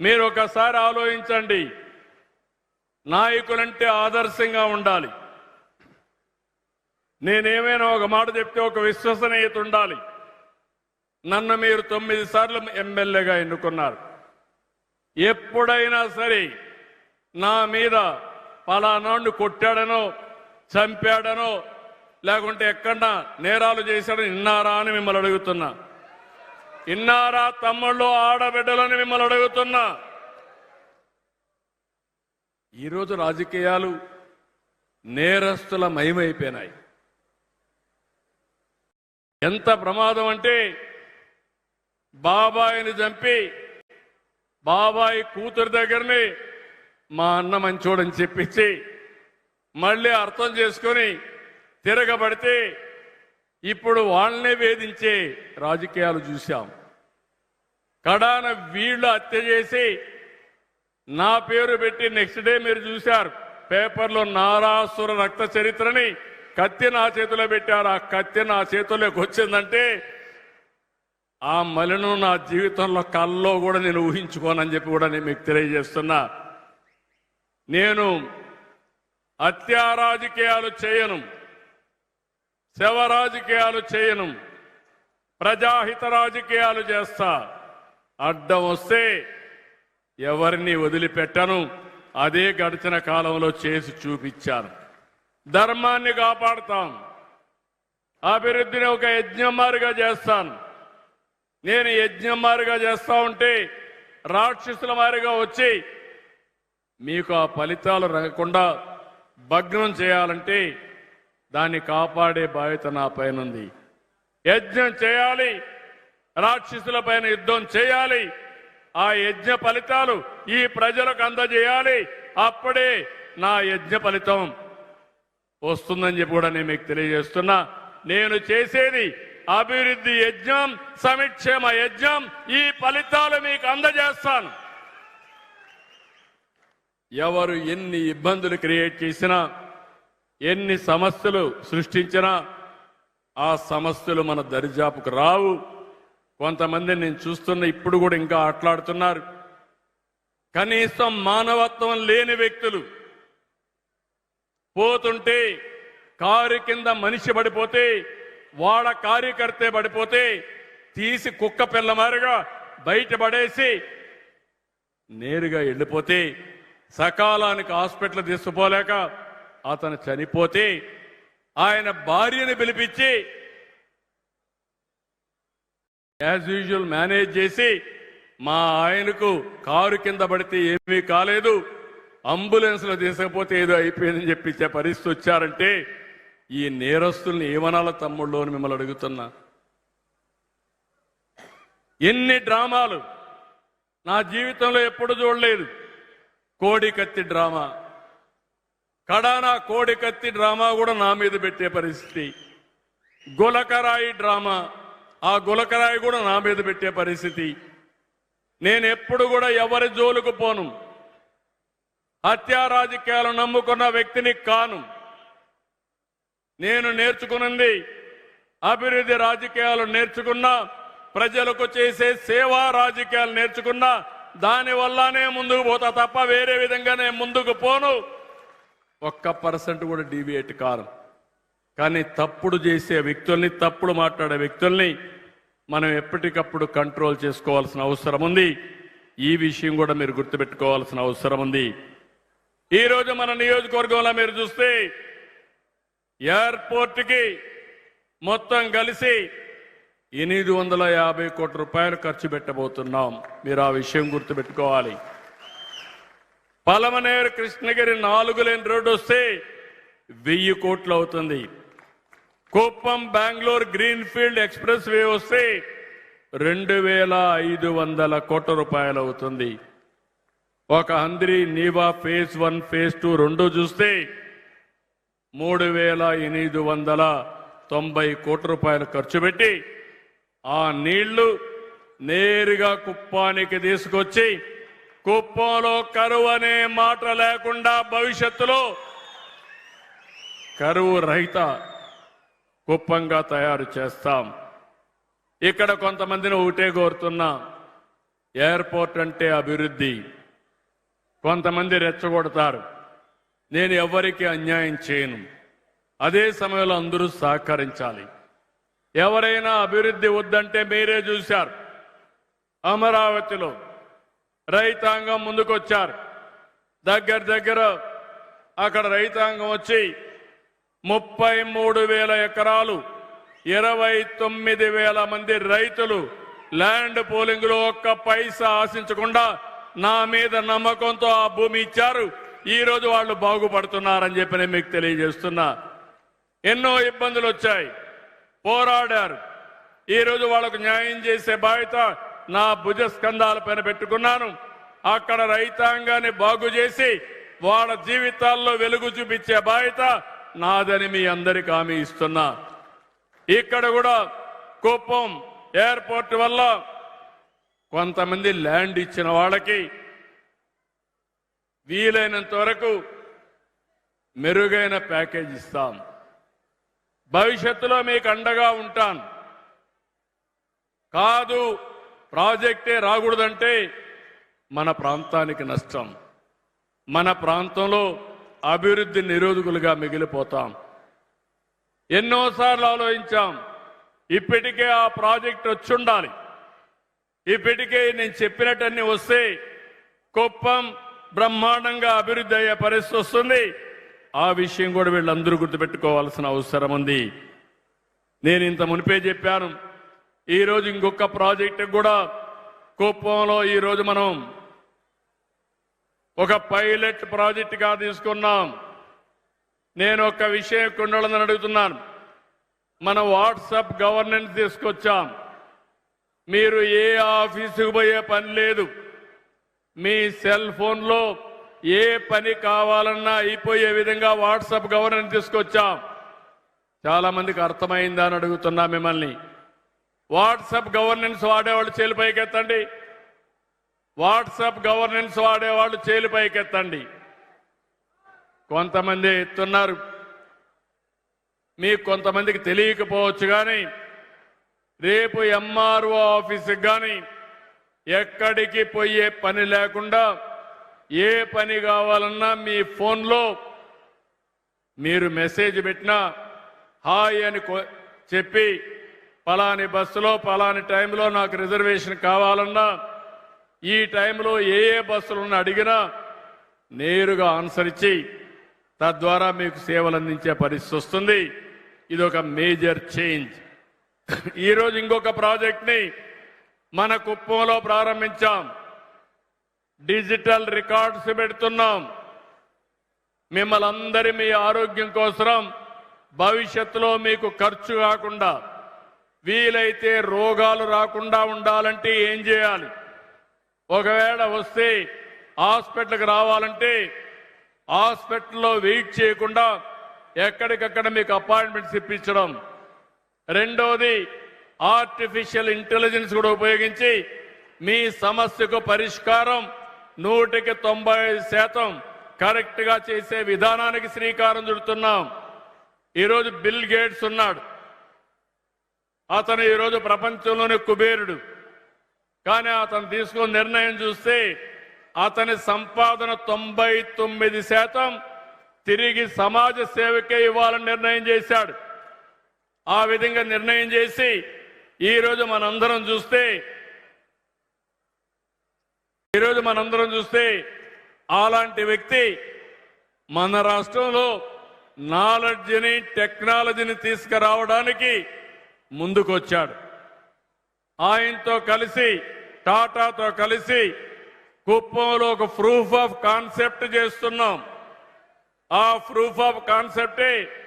మీరు ఒకసారి ఆలోచించండి. నాయకులంటే ఆదర్శంగా ఉండాలి. నేనేమైనా ఒక మాట చెప్తే ఒక విశ్వసనీయత ఉండాలి. నన్ను మీరు తొమ్మిది సార్లు ఎమ్మెల్యేగా ఎన్నుకున్నారు. ఎప్పుడైనా సరే నా మీద పలానాడు కొట్టాడనో చంపాడనో లేకుంటే ఎక్కడన్నా నేరాలు చేశాడని విన్నారా అని మిమ్మల్ని అడుగుతున్నా. ఇన్నారా తమ్ముళ్ళు ఆడబిడ్డలని మిమ్మల్ని అడుగుతున్నా. ఈరోజు రాజకీయాలు నేరస్తుల మయమైపోయినాయి ఎంత ప్రమాదం అంటే బాబాయిని చంపి బాబాయి కూతురు దగ్గరని మా అన్న మంచోడని చెప్పించి మళ్ళీ అర్థం చేసుకొని తిరగబడితే ఇప్పుడు వాళ్ళనే వేధించే రాజకీయాలు చూశాం. కడాన వీళ్ళు హత్య చేసి నా పేరు పెట్టి నెక్స్ట్ డే మీరు చూశారు. పేపర్లో నారాసుర రక్త చరిత్రని కత్తి నా చేతిలో పెట్టారు. ఆ కత్తి నా చేతిలోకి వచ్చిందంటే ఆ మలిను నా జీవితంలో కల్లో కూడా నేను ఊహించుకోనని చెప్పి కూడా నేను మీకు తెలియజేస్తున్నా. నేను హత్యా రాజకీయాలు చేయను. శవ రాజకీయాలు చేయను. ప్రజాహిత రాజకీయాలు చేస్తా. అడ్డం వస్తే ఎవరిని వదిలిపెట్టను. అదే గడిచిన కాలంలో చేసి చూపించాను. ధర్మాన్ని కాపాడతాం. అభివృద్ధిని ఒక యజ్ఞమారిగా చేస్తాను. నేను యజ్ఞమారిగా చేస్తా ఉంటే రాక్షసుల మారిగా వచ్చి మీకు ఆ ఫలితాలు రాకుండా భగ్నం చేయాలంటే దాన్ని కాపాడే బాధ్యత నా పైన ఉంది యజ్ఞం చేయాలి. రాక్షసుల పైన యుద్ధం చేయాలి. ఆ యజ్ఞ ఫలితాలు ఈ ప్రజలకు అందజేయాలి. అప్పుడే నా యజ్ఞ ఫలితం వస్తుందని చెప్పి కూడా నేను మీకు తెలియజేస్తున్నా. నేను చేసేది అభివృద్ధి యజ్ఞం సమిక్షేమ యజ్ఞం. ఈ ఫలితాలు మీకు అందజేస్తాను. ఎవరు ఎన్ని ఇబ్బందులు క్రియేట్ చేసినా ఎన్ని సమస్యలు సృష్టించినా ఆ సమస్యలు మన దరిజాపుకు రావు. కొంతమంది నేను చూస్తున్న ఇప్పుడు కూడా ఇంకా ఆటలాడుతున్నారు. కనీసం మానవత్వం లేని వ్యక్తులు పోతుంటే కారు కింద మనిషి పడిపోతే వాడ కార్యకర్తే పడిపోతే తీసి కుక్క పిల్లమారుగా బయటపడేసి నేరుగా వెళ్ళిపోతే సకాలానికి హాస్పిటల్ తీసుకుపోలేక అతను చనిపోతే ఆయన భార్యను పిలిపించి యాజ్ యూజువల్ మేనేజ్ చేసి మా ఆయనకు కారు కింద పడితే ఏమీ కాలేదు. అంబులెన్స్లో తీసుకపోతే ఏదో అయిపోయిందని చెప్పించే పరిస్థితి వచ్చారంటే ఈ నేరస్తుల్ని ఏమనాల తమ్ముళ్ళు అని మిమ్మల్ని అడుగుతున్నా. ఎన్ని డ్రామాలు నా జీవితంలో ఎప్పుడు చూడలేదు. కోడి కత్తి డ్రామా. కడానా కోడి కత్తి డ్రామా కూడా నా మీద పెట్టే పరిస్థితి. గులకరాయి డ్రామా ఆ గులకరాయి కూడా నా మీద పెట్టే పరిస్థితి. నేను ఎప్పుడు కూడా ఎవరి జోలుకు పోను. హత్యా రాజకీయాలు నమ్ముకున్న వ్యక్తిని కాను. నేను నేర్చుకున్నది అభివృద్ధి రాజకీయాలు నేర్చుకున్నా ప్రజలకు చేసే సేవా రాజకీయాలు నేర్చుకున్నా దానివల్లనే ముందుకు పోతా తప్ప వేరే విధంగా నేను ముందుకు పోను. ఒక్క పర్సెంట్ కూడా డీవియేట్ కారు. కానీ తప్పుడు చేసే వ్యక్తుల్ని తప్పుడు మాట్లాడే వ్యక్తుల్ని మనం ఎప్పటికప్పుడు కంట్రోల్ చేసుకోవాల్సిన అవసరం ఉంది. ఈ విషయం కూడా మీరు గుర్తుపెట్టుకోవాల్సిన అవసరం ఉంది. ఈరోజు మన నియోజకవర్గంలో మీరు చూస్తే ఎయిర్పోర్ట్కి మొత్తం కలిసి ఎనిమిది వందల యాభై కోట్ల రూపాయలు ఖర్చు పెట్టబోతున్నాం. మీరు ఆ విషయం గుర్తుపెట్టుకోవాలి. పలమనేరు కృష్ణగిరి నాలుగు లేని రోడ్డు వస్తే వెయ్యి కోట్లు అవుతుంది. Kuppam Bengaluru greenfield express way వస్తే రెండు వేల ఐదు వందల కోట్ల రూపాయలు అవుతుంది. ఒక Handri Neeva phase one phase two రెండు చూస్తే మూడు వేల ఎనిమిది వందల తొంభై కోట్ల రూపాయలు ఖర్చు పెట్టి ఆ నీళ్ళు నేరుగా కుప్పానికి తీసుకొచ్చి కుప్పంలో కరువు అనే మాట లేకుండా భవిష్యత్తులో కరువు రహిత కుప్పంగా తయారు చేస్తాం. ఇక్కడ కొంతమందిని ఒకటే కోరుతున్నా. ఎయిర్పోర్ట్ అంటే అభివృద్ధి. కొంతమంది రెచ్చగొడతారు. నేను ఎవరికి అన్యాయం చేయను. అదే సమయంలో అందరూ సహకరించాలి. ఎవరైనా అభివృద్ధి వద్దంటే మీరే చూశారు. అమరావతిలో రైతాంగం ముందుకొచ్చారు. దగ్గర దగ్గర అక్కడ రైతాంగం వచ్చి ముప్పై మూడు వేల ఎకరాలు ఇరవై తొమ్మిది వేల మంది రైతులు ల్యాండ్ పోలింగ్లో ఒక్క పైసా ఆశించకుండా నా మీద నమ్మకంతో ఆ భూమి ఇచ్చారు. ఈ రోజు వాళ్ళు బాగుపడుతున్నారని చెప్పి నేను మీకు తెలియజేస్తున్నా. ఎన్నో ఇబ్బందులు వచ్చాయి. పోరాడారు. ఈ రోజు వాళ్ళకు న్యాయం చేసే బాధ్యత నా భుజ స్కంధాల పైన పెట్టుకున్నాను. అక్కడ రైతాంగాన్ని బాగు చేసి వాళ్ళ జీవితాల్లో వెలుగు చూపించే బాధ్యత నాదని మీ అందరికి హామీ ఇస్తున్నా. ఇక్కడ కూడా కుప్పం ఎయిర్పోర్ట్ వల్ల కొంతమంది ల్యాండ్ ఇచ్చిన వాళ్ళకి వీలైనంత వరకు మెరుగైన ప్యాకేజ్ ఇస్తాం. భవిష్యత్తులో మీకు అండగా ఉంటాను. కాదు ప్రాజెక్టే రాకూడదంటే మన ప్రాంతానికి నష్టం. మన ప్రాంతంలో అభివృద్ధి నిరోధకులుగా మిగిలిపోతాం. ఎన్నోసార్లు ఆలోచించాం ఇప్పటికే ఆ ప్రాజెక్ట్ వచ్చుండాలి. ఇప్పటికే నేను చెప్పినట్టన్ని వస్తే కుప్పం బ్రహ్మాండంగా అభివృద్ధి అయ్యే పరిస్థితి వస్తుంది. ఆ విషయం కూడా వీళ్ళందరూ గుర్తుపెట్టుకోవాల్సిన అవసరం ఉంది. నేను ఇంత మునిపే చెప్పాను. ఈ రోజు ఇంకొక ప్రాజెక్టు కూడా కుప్పంలో ఈరోజు మనం ఒక పైలట్ ప్రాజెక్టుగా తీసుకున్నాం. నేను ఒక విషయం కొండలని అడుగుతున్నాను. మన వాట్సాప్ గవర్నెన్స్ తీసుకొచ్చాం. మీరు ఏ ఆఫీసుకు పోయే పని లేదు. మీ సెల్ ఫోన్లో ఏ పని కావాలన్నా అయిపోయే విధంగా వాట్సాప్ గవర్నెన్స్ తీసుకొచ్చాం. చాలామందికి అర్థమైందా అని అడుగుతున్నా మిమ్మల్ని. వాట్సాప్ గవర్నెన్స్ వాడేవాళ్ళు చేలు పైకెత్తండి. వాట్సాప్ గవర్నెన్స్ వాడేవాళ్ళు చేలు పైకెత్తండి. కొంతమంది ఎత్తున్నారు. మీకు కొంతమందికి తెలియకపోవచ్చు కానీ రేపు ఎంఆర్ఓ ఆఫీస్కి కానీ ఎక్కడికి పోయే పని లేకుండా ఏ పని కావాలన్నా మీ ఫోన్లో మీరు మెసేజ్ పెట్టినా హాయ్ అని చెప్పి పలాని బస్సులో పలాని టైంలో నాకు రిజర్వేషన్ కావాలన్నా ఈ టైంలో ఏ ఏ బస్సులను అడిగినా నేరుగా ఆన్సర్ ఇచ్చి తద్వారా మీకు సేవలు అందించే పరిస్థితి వస్తుంది. ఇది ఒక మేజర్ చేంజ్. ఈరోజు ఇంకొక ప్రాజెక్ట్ని మన కుప్పంలో ప్రారంభించాం. డిజిటల్ రికార్డ్స్ పెడుతున్నాం. మిమ్మల్ని అందరి మీ ఆరోగ్యం కోసం భవిష్యత్తులో మీకు ఖర్చు కాకుండా వీలైతే రోగాలు రాకుండా ఉండాలంటే ఏం చేయాలి? ఒకవేళ వస్తే హాస్పిటల్కి రావాలంటే హాస్పిటల్లో వెయిట్ చేయకుండా ఎక్కడికక్కడ మీకు అపాయింట్మెంట్స్ ఇప్పించడం. రెండోది ఆర్టిఫిషియల్ ఇంటెలిజెన్స్ కూడా ఉపయోగించి మీ సమస్యకు పరిష్కారం నూటికి తొంభై ఐదు శాతం కరెక్ట్గా చేసే విధానానికి శ్రీకారం చుడుతున్నాం. ఈరోజు బిల్ గేట్స్ ఉన్నాడు. అతను ఈరోజు ప్రపంచంలోనే కుబేరుడు. కానీ అతను తీసుకున్న నిర్ణయం చూస్తే అతని సంపాదన తొంభై తొమ్మిది శాతం తిరిగి సమాజ సేవకే ఇవ్వాలని నిర్ణయం చేశాడు. ఆ విధంగా నిర్ణయం చేసి ఈరోజు మనందరం చూస్తే ఈరోజు మనందరం చూస్తే అలాంటి వ్యక్తి మన రాష్ట్రంలో నాలెడ్జిని టెక్నాలజీని తీసుకురావడానికి ముందుకొచ్చాడు. ఆయనతో కలిసి టాటాతో కలిసి కుప్పంలో ఒక ప్రూఫ్ ఆఫ్ కాన్సెప్ట్ చేస్తున్నాం. ఆ ప్రూఫ్ ఆఫ్ కాన్సెప్టే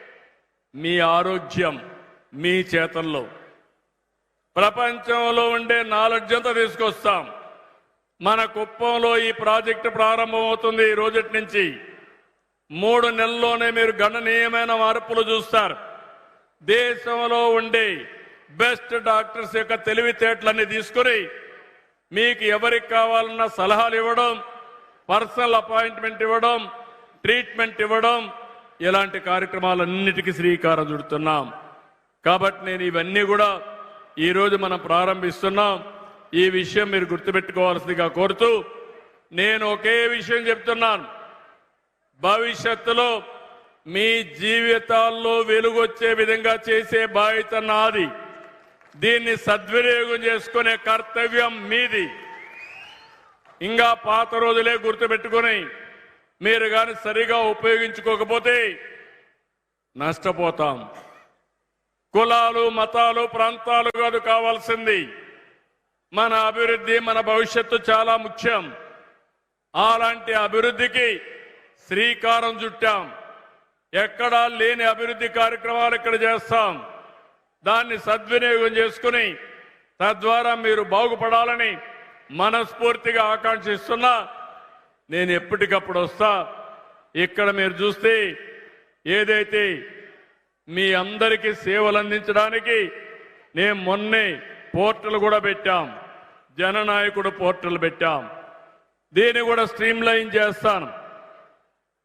మీ ఆరోగ్యం మీ చేతల్లో. ప్రపంచంలో ఉండే నాలెడ్జ్ అంతా తీసుకొస్తాం. మన కుప్పంలో ఈ ప్రాజెక్టు ప్రారంభమవుతుంది ఈ రోజటి నుంచి. మూడు నెలల్లోనే మీరు గణనీయమైన మార్పులు చూస్తారు. దేశంలో ఉండే బెస్ట్ డాక్టర్స్ యొక్క తెలివితేటలన్నీ తీసుకుని మీకు ఎవరికి కావాలన్న సలహాలు ఇవ్వడం పర్సనల్ అపాయింట్మెంట్ ఇవ్వడం ట్రీట్మెంట్ ఇవ్వడం ఇలాంటి కార్యక్రమాలన్నిటికీ శ్రీకారం చుడుతున్నాం. కాబట్టి నేను ఇవన్నీ కూడా ఈరోజు మనం ప్రారంభిస్తున్నాం. ఈ విషయం మీరు గుర్తుపెట్టుకోవాల్సిందిగా కోరుతూ నేను ఒకే విషయం చెప్తున్నాను. భవిష్యత్తులో మీ జీవితాల్లో వెలుగొచ్చే విధంగా చేసే బాధ్యత నాది. దీన్ని సద్వినియోగం చేసుకునే కర్తవ్యం మీది. ఇంకా పాత రోజులే గుర్తుపెట్టుకుని మీరు కానీ సరిగా ఉపయోగించుకోకపోతే నష్టపోతాం. కులాలు మతాలు ప్రాంతాలు కాదు కావాల్సింది. మన అభివృద్ధి మన భవిష్యత్తు చాలా ముఖ్యం. అలాంటి అభివృద్ధికి శ్రీకారం చుట్టాం. ఎక్కడా లేని అభివృద్ధి కార్యక్రమాలు ఇక్కడ చేస్తాం. దాన్ని సద్వినియోగం చేసుకుని తద్వారా మీరు బాగుపడాలని మనస్ఫూర్తిగా ఆకాంక్షిస్తున్నా నేను ఎప్పటికప్పుడు వస్తా. ఇక్కడ మీరు చూస్తే ఏదైతే మీ అందరికీ సేవలు అందించడానికి నేను మొన్నే పోర్టల్ కూడా పెట్టాం. జననాయకుడు పోర్టల్ పెట్టాం. దీన్ని కూడా స్ట్రీమ్ లైన్ చేస్తాను.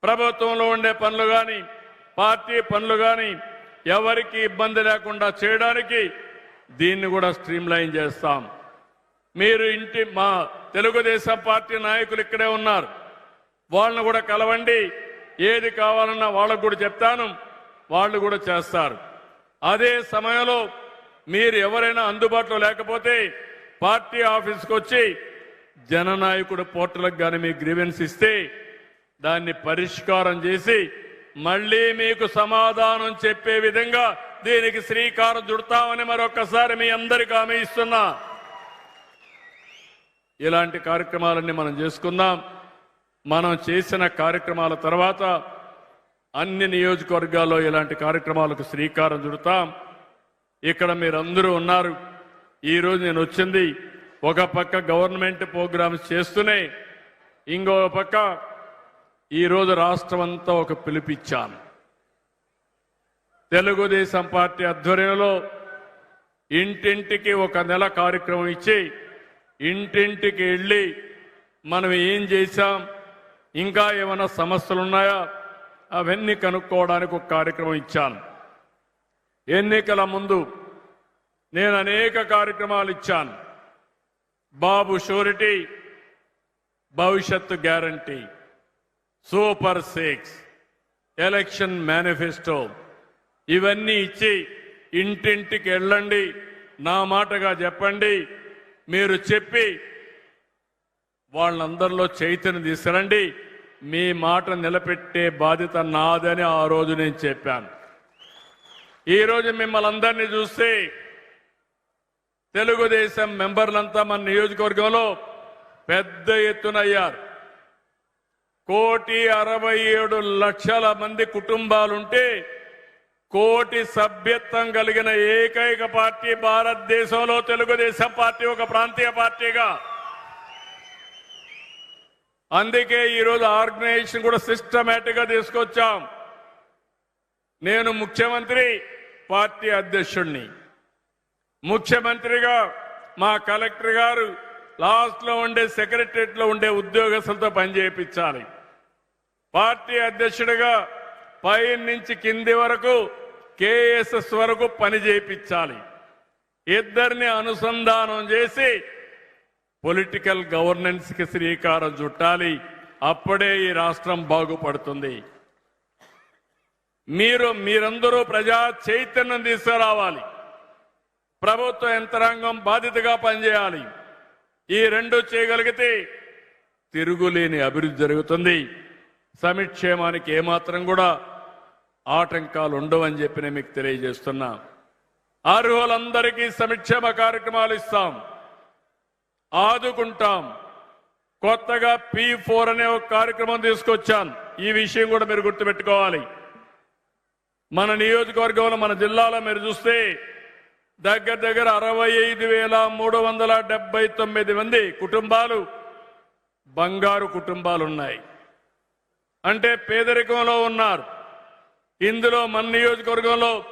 ప్రభుత్వంలో ఉండే పనులు కానీ పార్టీ పనులు కానీ ఎవరికి ఇబ్బంది లేకుండా చేయడానికి దీన్ని కూడా స్ట్రీమ్ లైన్ చేస్తాం. మీరు ఇంటి మా తెలుగుదేశం పార్టీ నాయకులు ఇక్కడే ఉన్నారు. వాళ్ళని కూడా కలవండి. ఏది కావాలన్నా వాళ్ళకు కూడా చెప్తాను. వాళ్ళు కూడా చేస్తారు. అదే సమయంలో మీరు ఎవరైనా అందుబాటులో లేకపోతే పార్టీ ఆఫీస్కి వచ్చి జననాయకుడు పోర్టల్కి కానీ మీ గ్రీవెన్స్ ఇస్తే దాన్ని పరిష్కారం చేసి మళ్ళీ మీకు సమాధానం చెప్పే విధంగా దీనికి శ్రీకారం చుడతామని మరొకసారి మీ అందరికీ హామీ ఇస్తున్నా. ఇలాంటి కార్యక్రమాలన్నీ మనం చేసుకుందాం. మనం చేసిన కార్యక్రమాల తర్వాత అన్ని నియోజకవర్గాల్లో ఇలాంటి కార్యక్రమాలకు శ్రీకారం చుడతాం. ఇక్కడ మీరందరూ ఉన్నారు. ఈరోజు నేను వచ్చింది ఒక పక్క గవర్నమెంట్ ప్రోగ్రామ్స్ చేస్తూనే ఇంకో పక్క ఈరోజు రాష్ట్రం అంతా ఒక పిలిపిచ్చాను. తెలుగుదేశం పార్టీ ఆధ్వర్యంలో ఇంటింటికి ఒక నెల కార్యక్రమం ఇచ్చి ఇంటింటికి వెళ్ళి మనం ఏం చేశాం ఇంకా ఏమైనా సమస్యలు ఉన్నాయా అవన్నీ కనుక్కోవడానికి ఒక కార్యక్రమం ఇచ్చాను. ఎన్నికల ముందు నేను అనేక కార్యక్రమాలు ఇచ్చాను. బాబు షూరిటీ భవిష్యత్తు guarantee. Super six election manifesto. ఇవన్నీ ఇచ్చి ఇంటింటికి వెళ్ళండి నా మాటగా చెప్పండి. మీరు చెప్పి వాళ్ళందరిలో చైతన్యం తీసుకురండి. మీ మాట నిలబెట్టే బాధ్యత నాదని ఆ రోజు నేను చెప్పాను. ఈ రోజు మిమ్మల్ని అందరినీ చూస్తే తెలుగుదేశం మెంబర్లంతా మన నియోజకవర్గంలో పెద్ద ఎత్తున అయ్యారు. కోటి అరవై ఏడు లక్షల మంది కుటుంబాలుంటే కోటి సభ్యత్వం కలిగిన ఏకైక పార్టీ భారతదేశంలో తెలుగుదేశం పార్టీ ఒక ప్రాంతీయ పార్టీగా. అందుకే ఈరోజు ఆర్గనైజేషన్ కూడా సిస్టమేటిక్గా తీసుకొచ్చాం. నేను ముఖ్యమంత్రి పార్టీ అధ్యక్షుడిని ముఖ్యమంత్రిగా మా కలెక్టర్ గారు లాస్ట్లో ఉండే సెక్రటరియట్లో ఉండే ఉద్యోగస్తులతో పనిచేయించాలి. పార్టీ అధ్యక్షుడిగా పై నుంచి కింది వరకు కేఎస్ఎస్ వరకు పని చేయించాలి. ఇద్దరిని అనుసంధానం చేసి పొలిటికల్ గవర్నెన్స్కి శ్రీకారం చుట్టాలి. అప్పుడే ఈ రాష్ట్రం బాగుపడుతుంది. మీరు మీరందరూ ప్రజా చైతన్యం తీసుకురావాలి. ప్రభుత్వ యంత్రాంగం బాధ్యతగా పనిచేయాలి. ఈ రెండు చేయగలిగితే తిరుగులేని అభివృద్ధి జరుగుతుంది. సమిక్షేమానికి ఏమాత్రం కూడా ఆటంకాలు ఉండవని చెప్పి నేను మీకు తెలియజేస్తున్నా. అర్హులందరికీ సమిక్షేమ కార్యక్రమాలు ఇస్తాం. ఆదుకుంటాం. కొత్తగా పి ఫోర్ అనే ఒక కార్యక్రమం తీసుకొచ్చాను ఈ విషయం కూడా మీరు గుర్తుపెట్టుకోవాలి. మన నియోజకవర్గంలో మన జిల్లాలో మీరు చూస్తే దగ్గర దగ్గర అరవై ఐదు వేల మూడు వందల డెబ్బై తొమ్మిది మంది కుటుంబాలు బంగారు కుటుంబాలు ఉన్నాయి అంటే పేదరికంలో ఉన్నారు. ఇందులో మన నియోజకవర్గంలో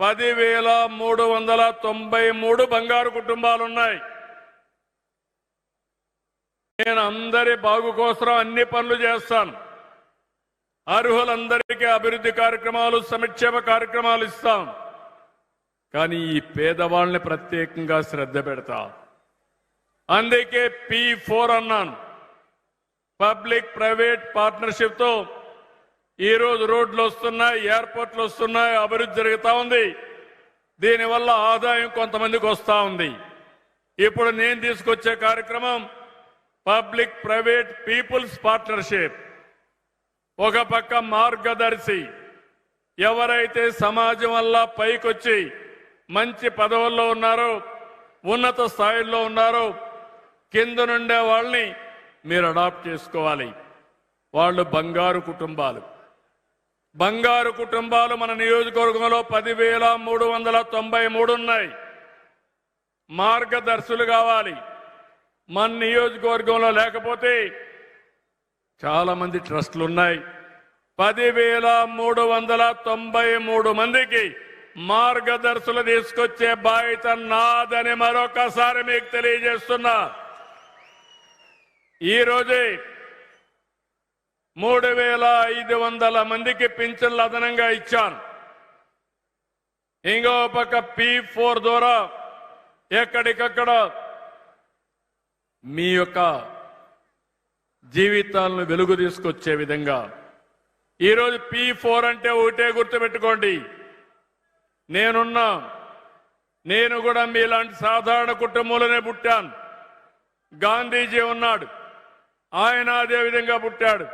పదివేల మూడు వందల తొంభై మూడు బంగారు కుటుంబాలు ఉన్నాయి నేను అందరి బాగు కోసం అన్ని పనులు చేస్తాను. అర్హులందరికీ అభివృద్ధి కార్యక్రమాలు సంక్షేమ కార్యక్రమాలు ఇస్తాం. కానీ ఈ పేదవాళ్ళని ప్రత్యేకంగా శ్రద్ధ పెడతా. అందుకే పి ఫోర్ అన్నాను. పబ్లిక్ ప్రైవేట్ పార్ట్నర్షిప్తో ఈ రోజు రోడ్లు వస్తున్నాయి ఎయిర్పోర్ట్లు వస్తున్నాయి అభివృద్ధి జరుగుతూ ఉంది. దీనివల్ల ఆదాయం కొంతమందికి వస్తూ ఉంది. ఇప్పుడు నేను తీసుకొచ్చే కార్యక్రమం పబ్లిక్ ప్రైవేట్ పీపుల్స్ పార్ట్నర్షిప్. ఒక పక్క మార్గదర్శి. ఎవరైతే సమాజం వల్ల పైకొచ్చి మంచి పదవుల్లో ఉన్నారో ఉన్నత స్థాయిల్లో ఉన్నారో. కింద నుండే వాళ్ళని మీరు అడాప్ట్ చేసుకోవాలి. వాళ్ళు బంగారు కుటుంబాలు. బంగారు కుటుంబాలు మన నియోజకవర్గంలో పదివేల మూడు వందల తొంభై మూడు ఉన్నాయి. మార్గదర్శులు కావాలి. మన నియోజకవర్గంలో లేకపోతే చాలామంది ట్రస్టులు ఉన్నాయి పదివేల మూడు వందల తొంభై మూడు మందికి మార్గదర్శులు తీసుకొచ్చే బాధ్యత నాదని మరొకసారి మీకు తెలియజేస్తున్నా. ఈరోజే మూడు వేల ఐదు వందల మందికి పింఛన్లు అదనంగా ఇచ్చాను. ఇంకో పక్క పి ఫోర్ ద్వారా ఎక్కడికక్కడ మీ యొక్క జీవితాలను వెలుగు తీసుకొచ్చే విధంగా. ఈరోజు పి ఫోర్ అంటే ఒకటే గుర్తుపెట్టుకోండి. నేనున్నా. నేను కూడా మీలాంటి సాధారణ కుటుంబంలోనే పుట్టాను. గాంధీజీ ఉన్నాడు. ఆయన అదే విధంగా పుట్టాడు.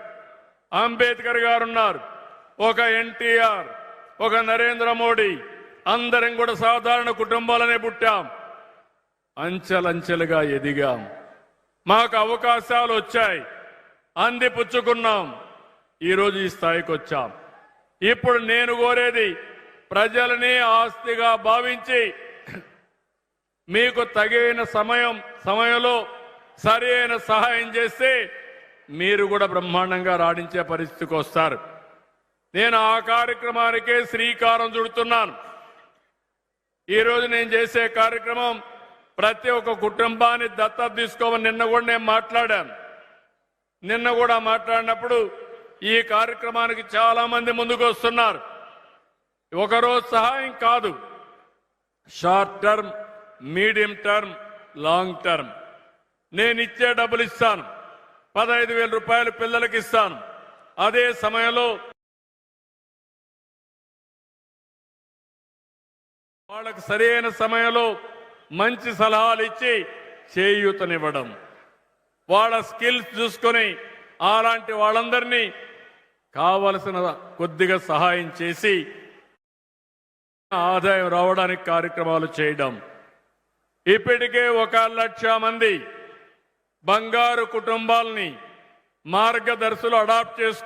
అంబేద్కర్ గారు ఉన్నారు. ఒక ఎన్టీఆర్ ఒక నరేంద్ర మోడీ అందరం కూడా సాధారణ కుటుంబాలనే పుట్టాం. అంచెలంచెలుగా ఎదిగాం. మాకు అవకాశాలు వచ్చాయి. అంది పుచ్చుకున్నాం. ఈరోజు ఈ స్థాయికి వచ్చాం. ఇప్పుడు నేను కోరేది ప్రజలని ఆస్తిగా భావించి మీకు తగిన సమయం సమయంలో సరి అయిన సహాయం చేస్తే మీరు కూడా బ్రహ్మాండంగా రాణించే పరిస్థితికి వస్తారు. నేను ఆ కార్యక్రమానికే శ్రీకారం చుడుతున్నాను. ఈరోజు నేను చేసే కార్యక్రమం ప్రతి ఒక్క కుటుంబాన్ని దత్తత తీసుకోమని నిన్న కూడా నేను మాట్లాడాను. నిన్న కూడా మాట్లాడినప్పుడు ఈ కార్యక్రమానికి చాలా మంది ముందుకు వస్తున్నారు. ఒకరోజు సహాయం కాదు. Short term medium term long term. నేను ఇచ్చే డబ్బులు ఇస్తాను. పదహైదు వేల రూపాయలు పిల్లలకి ఇస్తాను. అదే సమయంలో వాళ్ళకు సరైన సమయంలో మంచి సలహాలు ఇచ్చి చేయూతనివ్వడం. వాళ్ళ స్కిల్స్ చూసుకొని అలాంటి వాళ్ళందరినీ కావలసిన కొద్దిగా సహాయం చేసి ఆదాయం రావడానికి కార్యక్రమాలు చేయడం. ఇప్పటికే ఒక లక్ష మంది బంగారు కుటుంబాలని మార్గదర్శులు అడాప్ట్ చేసుకు